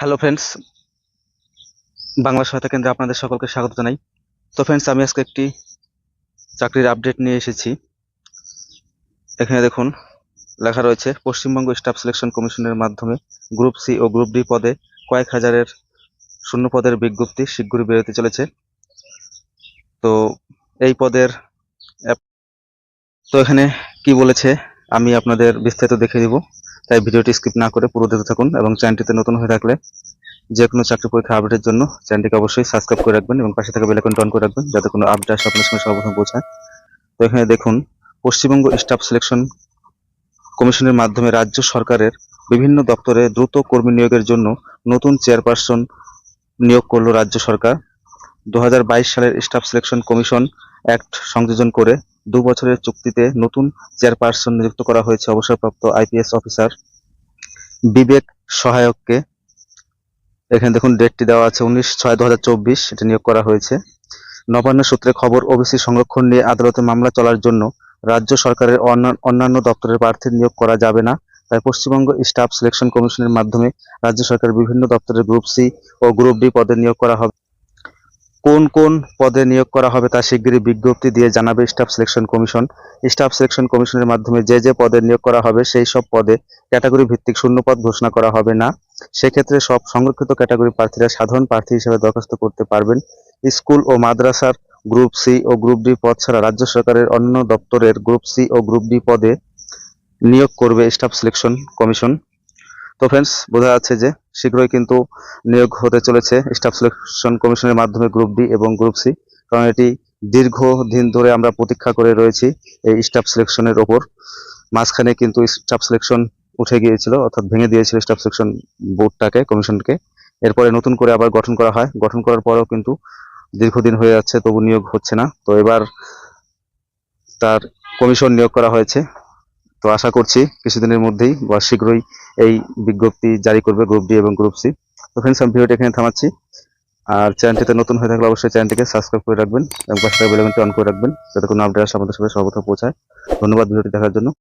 Hello friends Bangla সহায়তা কেন্দ্রে আপনাদের সকলকে স্বাগত জানাই। তো ফ্রেন্ডস আমি আজকে একটি চাকরির আপডেট নিয়ে এসেছি। এখানে দেখুন, লেখা রয়েছে, পশ্চিমবঙ্গ স্টাফ সিলেকশন কমিশনের মাধ্যমে গ্রুপ সি ও গ্রুপ ডি পদে কয়েক হাজারের শূন্য পদের বিজ্ঞপ্তি শীঘ্রই বেরোতে চলেছে। তো এই পদের তো এখানে কি বলেছে, আমি আপনাদের বিস্তারিত দেখে দিব তাই ভিডিওটি স্কিপ না করে পুরো দেখতে থাকুন এবং চ্যানেলটিতে নতুন হয়ে থাকলে যে কোনো চাকরি পরীক্ষা আপডেটের জন্য চ্যানেলটিকে অবশ্যই সাবস্ক্রাইব করে রাখবেন এবং পাশে থাকা বেল আইকনটি অন করে রাখবেন যাতে কোনো আপডেট আসে আপনার সঙ্গে সর্বপ্রথম পৌঁছায়। তো এখানে দেখুন, পশ্চিমবঙ্গ স্টাফ সিলেকশন কমিশনের মাধ্যমে রাজ্য সরকারের বিভিন্ন দপ্তরে দ্রুত কর্মী নিয়োগের জন্য নতুন চেয়ারপারসন নিয়োগ করল রাজ্য সরকার। দু হাজার বাইশ সালের স্টাফ সিলেকশন কমিশন অ্যাক্ট সংযোজন করে দু বছরের চুক্তিতে নতুন চেয়ারপারসন নিযুক্ত করা হয়েছে অবসরপ্রাপ্ত আইপিএস অফিসার বিবেক সহায়ককে। এখানে দেখুন, ডেটটি দেওয়া আছে উনিশ ছয় দু এটা নিয়োগ করা হয়েছে। নবান্ন সূত্রে খবর, ওবিসি সংরক্ষণ নিয়ে আদালতে মামলা চলার জন্য রাজ্য সরকারের অন্যান্য দপ্তরের প্রার্থী নিয়োগ করা যাবে না। তাই পশ্চিমবঙ্গ স্টাফ সিলেকশন কমিশনের মাধ্যমে রাজ্য সরকারের বিভিন্ন দপ্তরের গ্রুপ সি ও গ্রুপ ডি পদে নিয়োগ করা হবে। কোন কোন পদে নিয়োগ করা হবে তা শিগগিরই বিজ্ঞপ্তি দিয়ে জানাবে staff selection commission. Staff selection কমিশনের মাধ্যমে যে যে পদে নিয়োগ করা হবে, সেই সব পদে ক্যাটাগরি ভিত্তিক শূন্য পদ ঘোষণা করা হবে না। সেক্ষেত্রে সব সংরক্ষিত ক্যাটাগরি প্রার্থীরা সাধারণ প্রার্থী হিসেবে দরখাস্ত করতে পারবেন। স্কুল ও মাদ্রাসার গ্রুপ সি ও গ্রুপ ডি পদ ছাড়া রাজ্য সরকারের অন্য দপ্তরের গ্রুপ সি ও গ্রুপ ডি পদে নিয়োগ করবে স্টাফ সিলেকশন কমিশন। তো ফ্রেন্ডস বোঝা যাচ্ছে যে শীঘ্রই কিন্তু নিয়োগ হতে চলেছে স্টাফ সিলেকশন কমিশনের মাধ্যমে গ্রুপ ডি এবং গ্রুপ সি কারণ এটি দীর্ঘদিন ধরে আমরা প্রতীক্ষা করে রয়েছি এই স্টাফ সিলেকশনের ওপর। মাঝখানে কিন্তু স্টাফ সিলেকশন উঠে গিয়েছিল, অর্থাৎ ভেঙে দিয়েছিল স্টাফ সিলেকশন বোর্ডটাকে কমিশনকে এরপরে নতুন করে আবার গঠন করা হয়। গঠন করার পরেও কিন্তু দীর্ঘদিন হয়ে যাচ্ছে, তবু নিয়োগ হচ্ছে না। তো এবার তার কমিশন নিয়োগ করা হয়েছে। তো আশা করছি কিছুদিনের মধ্যেই বা শীঘ্রই এই বিজ্ঞপ্তি জারি করবে গ্রুপ ডি এবং গ্রুপ সি তো ফ্রেন্ডস আমি ভিডিওটি এখানে থামাচ্ছি। আর চ্যানেলটিতে নতুন হয়ে থাকলে অবশ্যই চ্যানেলটিকে সাবস্ক্রাইব করে রাখবেন এবং পাশে বেল অন করে রাখবেন, যাতে কোনো আপডেট আসে আমাদের সাথে সর্বথা পৌঁছায়। ধন্যবাদ ভিডিওটি দেখার জন্য।